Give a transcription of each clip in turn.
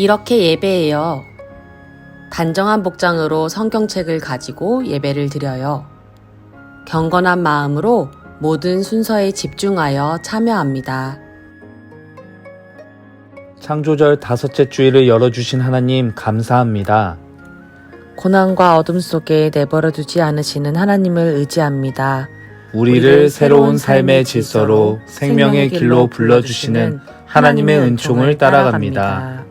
이렇게 예배해요. 단정한 복장으로 성경책을 가지고 예배를 드려요. 경건한 마음으로 모든 순서에 집중하여 참여합니다. 창조절 다섯째 주일을 열어주신 하나님 감사합니다. 고난과 어둠 속에 내버려 두지 않으시는 하나님을 의지합니다. 우리를 새로운 삶의 질서로 생명의 길로 불러주시는 하나님의 은총을 따라갑니다.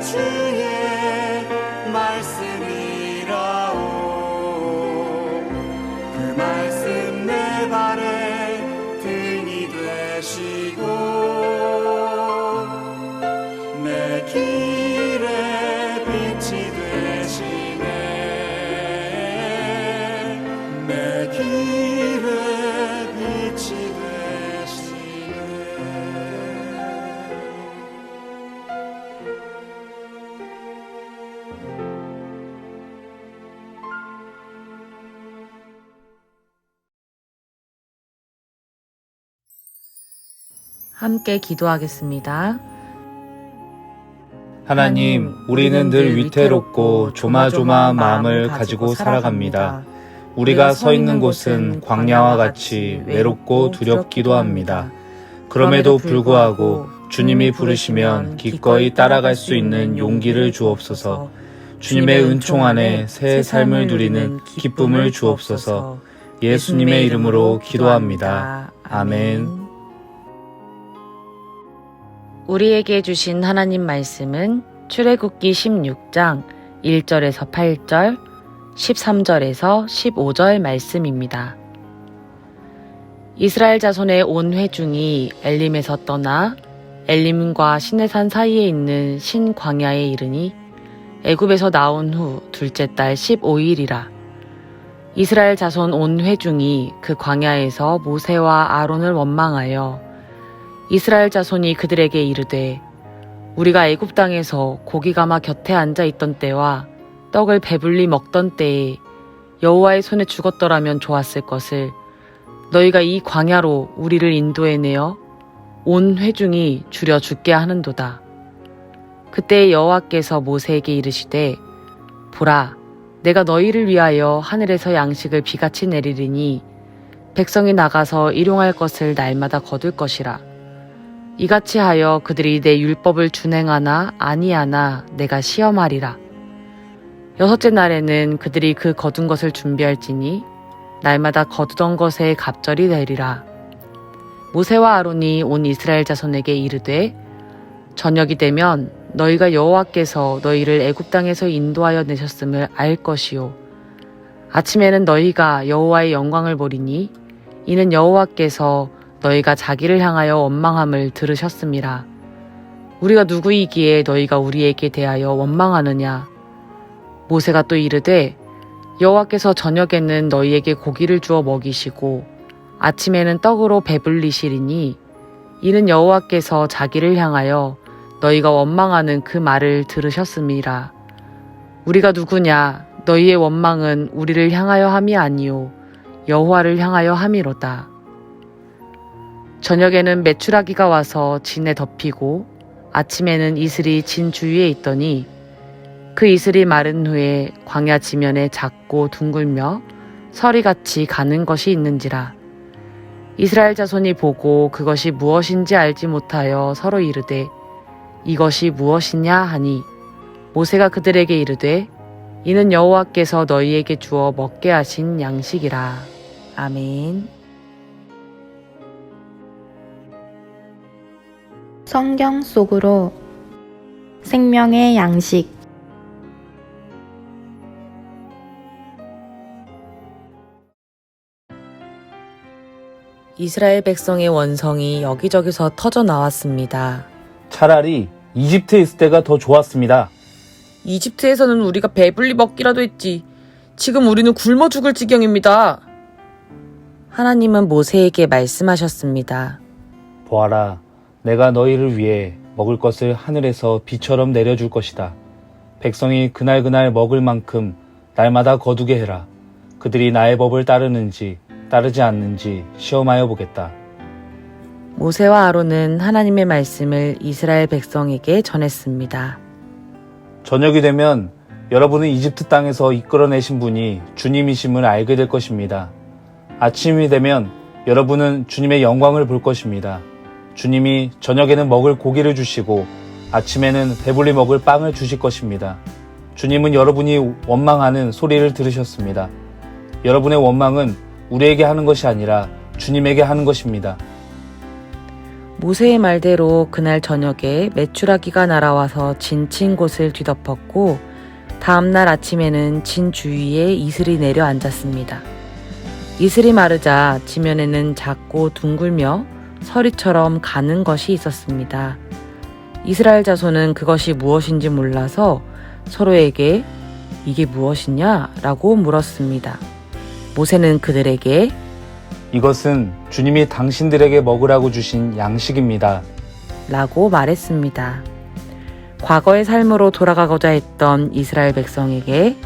그 함께 기도하겠습니다. 하나님, 우리는 늘 위태롭고 조마조마한 마음을 가지고 살아갑니다. 우리가 서 있는 곳은 광야와 같이 외롭고 두렵기도 합니다. 그럼에도 불구하고 주님이 부르시면 기꺼이 따라갈 수 있는 용기를 주옵소서. 주님의 은총 안에 새 삶을 누리는 기쁨을 주옵소서. 예수님의 이름으로 기도합니다. 아멘. 우리에게 주신 하나님 말씀은 출애굽기 16장 1절에서 8절, 13절에서 15절 말씀입니다. 이스라엘 자손의 온 회중이 엘림에서 떠나 엘림과 시내산 사이에 있는 신광야에 이르니 애굽에서 나온 후 둘째 달 15일이라. 이스라엘 자손 온 회중이 그 광야에서 모세와 아론을 원망하여 이스라엘 자손이 그들에게 이르되 우리가 애굽 땅에서 고기 가마 곁에 앉아 있던 때와 떡을 배불리 먹던 때에 여호와의 손에 죽었더라면 좋았을 것을 너희가 이 광야로 우리를 인도해 내어 온 회중이 줄여 죽게 하는도다. 그때 여호와께서 모세에게 이르시되 보라 내가 너희를 위하여 하늘에서 양식을 비같이 내리리니 백성이 나가서 일용할 것을 날마다 거둘 것이라 이같이 하여 그들이 내 율법을 준행하나 아니하나 내가 시험하리라. 여섯째 날에는 그들이 그 거둔 것을 준비할지니 날마다 거두던 것에 갑절이 되리라. 모세와 아론이 온 이스라엘 자손에게 이르되 저녁이 되면 너희가 여호와께서 너희를 애굽 땅에서 인도하여 내셨음을 알 것이요. 아침에는 너희가 여호와의 영광을 보리니 이는 여호와께서 너희가 자기를 향하여 원망함을 들으셨음이라 우리가 누구이기에 너희가 우리에게 대하여 원망하느냐 모세가 또 이르되 여호와께서 저녁에는 너희에게 고기를 주어 먹이시고 아침에는 떡으로 배불리시리니 이는 여호와께서 자기를 향하여 너희가 원망하는 그 말을 들으셨음이라. 우리가 누구냐? 너희의 원망은 우리를 향하여 함이 아니요 여호와를 향하여 함이로다. 저녁에는 메추라기가 와서 진에 덮이고 아침에는 이슬이 진 주위에 있더니 그 이슬이 마른 후에 광야 지면에 작고 둥글며 서리같이 가는 것이 있는지라. 이스라엘 자손이 보고 그것이 무엇인지 알지 못하여 서로 이르되 이것이 무엇이냐 하니 모세가 그들에게 이르되 이는 여호와께서 너희에게 주어 먹게 하신 양식이라. 아멘. 성경 속으로 생명의 양식 이스라엘 백성의 원성이 여기저기서 터져 나왔습니다. 차라리 이집트에 있을 때가 더 좋았습니다. 이집트에서는 우리가 배불리 먹기라도 했지. 지금 우리는 굶어 죽을 지경입니다. 하나님은 모세에게 말씀하셨습니다. 보아라, 내가 너희를 위해 먹을 것을 하늘에서 비처럼 내려줄 것이다. 백성이 그날그날 먹을 만큼 날마다 거두게 해라. 그들이 나의 법을 따르는지 따르지 않는지 시험하여 보겠다. 모세와 아론은 하나님의 말씀을 이스라엘 백성에게 전했습니다. 저녁이 되면 여러분은 이집트 땅에서 이끌어내신 분이 주님이심을 알게 될 것입니다. 아침이 되면 여러분은 주님의 영광을 볼 것입니다. 주님이 저녁에는 먹을 고기를 주시고 아침에는 배불리 먹을 빵을 주실 것입니다. 주님은 여러분이 원망하는 소리를 들으셨습니다. 여러분의 원망은 우리에게 하는 것이 아니라 주님에게 하는 것입니다. 모세의 말대로 그날 저녁에 메추라기가 날아와서 진친 곳을 뒤덮었고 다음날 아침에는 진 주위에 이슬이 내려 앉았습니다. 이슬이 마르자 지면에는 작고 둥글며 서리처럼 가는 것이 있었습니다. 이스라엘 자손은 그것이 무엇인지 몰라서 서로에게 이게 무엇이냐? 라고 물었습니다. 모세는 그들에게 이것은 주님이 당신들에게 먹으라고 주신 양식입니다. 라고 말했습니다. 과거의 삶으로 돌아가고자 했던 이스라엘 백성에게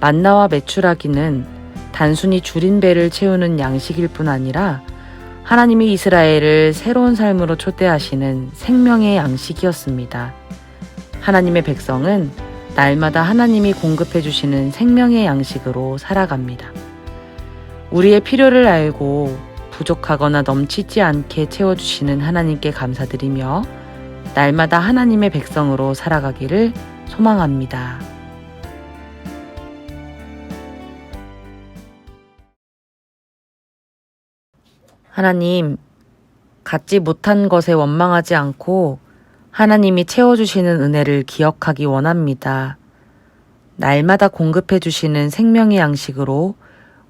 만나와 메추라기는 단순히 줄인 배를 채우는 양식일 뿐 아니라 하나님이 이스라엘을 새로운 삶으로 초대하시는 생명의 양식이었습니다. 하나님의 백성은 날마다 하나님이 공급해 주시는 생명의 양식으로 살아갑니다. 우리의 필요를 알고 부족하거나 넘치지 않게 채워주시는 하나님께 감사드리며 날마다 하나님의 백성으로 살아가기를 소망합니다. 하나님, 갖지 못한 것에 원망하지 않고 하나님이 채워주시는 은혜를 기억하기 원합니다. 날마다 공급해주시는 생명의 양식으로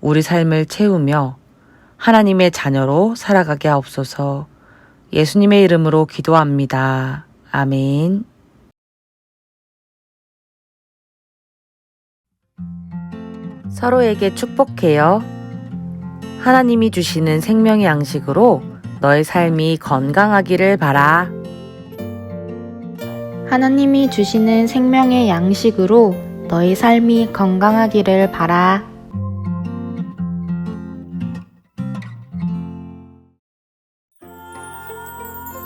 우리 삶을 채우며 하나님의 자녀로 살아가게 하옵소서 예수님의 이름으로 기도합니다. 아멘. 서로에게 축복해요. 하나님이 주시는 생명의 양식으로 너의 삶이 건강하기를 바라. 하나님이 주시는 생명의 양식으로 너희 삶이 건강하기를 바라.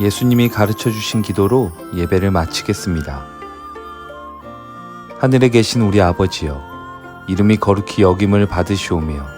예수님이 가르쳐 주신 기도로 예배를 마치겠습니다. 하늘에 계신 우리 아버지여, 이름이 거룩히 여김을 받으시오며,